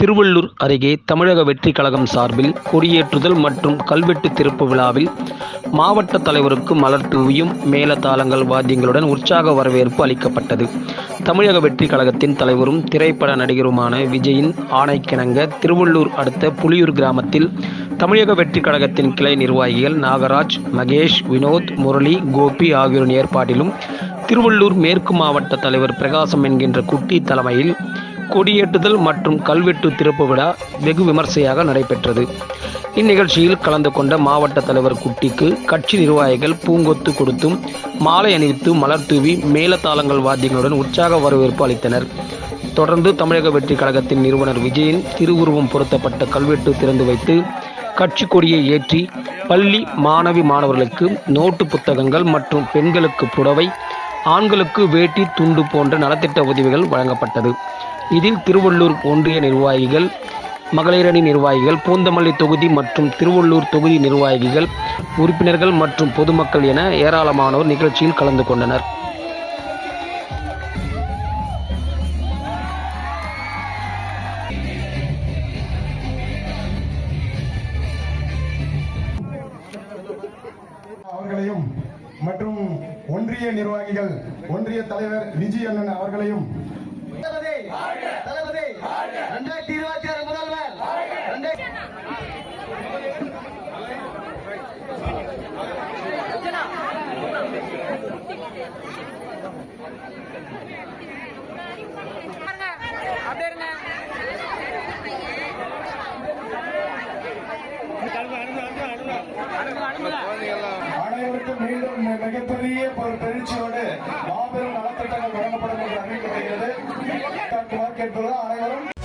திருவள்ளூர் அருகே தமிழக வெற்றி கழகம் சார்பில் கொடியேற்றுதல் மற்றும் கல்வெட்டு திறப்பு விழாவில் மாவட்ட தலைவருக்கு மலர் தூவியும் மேலதாளங்கள் வாத்தியங்களுடன் உற்சாக வரவேற்பு அளிக்கப்பட்டது. தமிழக வெற்றி கழகத்தின் தலைவரும் திரைப்பட நடிகருமான விஜயின் ஆணைக்கிணங்க திருவள்ளூர் அடுத்த புலியூர் கிராமத்தில் தமிழக வெற்றி கழகத்தின் கிளை நிர்வாகிகள் நாகராஜ் மகேஷ் வினோத் முரளி கோபி ஆகியோரின் ஏற்பாட்டிலும் திருவள்ளூர் மேற்கு மாவட்ட தலைவர் பிரகாசம் என்கின்ற குட்டி தலைமையில் கொடியேற்றுதல் மற்றும் கல்வெட்டு திறப்பு விழா வெகு விமர்சையாக நடைபெற்றது. இந்நிகழ்ச்சியில் கலந்து கொண்ட மாவட்ட தலைவர் குட்டிக்கு கட்சி நிர்வாகிகள் பூங்கொத்து கொடுத்தும் மாலை அணிவித்து மலர் தூவி மேலத்தாளங்கள் வாத்தியங்களுடன் உற்சாக வரவேற்பு அளித்தனர். தொடர்ந்து தமிழக வெற்றி கழகத்தின் நிறுவனர் விஜயின் திருவுருவம் பொருத்தப்பட்ட கல்வெட்டு திறந்து வைத்து கட்சி கொடியை ஏற்றி பள்ளி மாணவி மாணவர்களுக்கு நோட்டு புத்தகங்கள் மற்றும் பெண்களுக்கு புடவை ஆண்களுக்கு வேட்டி துண்டு போன்ற நலத்திட்ட உதவிகள் வழங்கப்பட்டது. இதில் திருவள்ளூர் ஒன்றிய நிர்வாகிகள் மகளிரணி நிர்வாகிகள் பூந்தமல்லி தொகுதி மற்றும் திருவள்ளூர் தொகுதி நிர்வாகிகள் உறுப்பினர்கள் மற்றும் பொதுமக்கள் என ஏராளமானோர் நிகழ்ச்சியில் கலந்து கொண்டனர். அவர்களையும் மற்றும் ஒன்றிய நிர்வாகிகள் ஒன்றிய தலைவர் விஜய் அண்ணன் அவர்களையும் அனைவருக்கும் மீண்டும் மிகப்பெரிய ஒரு பெருச்சியோடு மாபெரும் நலத்திட்டங்கள் வழங்கப்படும் என்று அறிவிக்கப்படுகிறது. அனைவரும்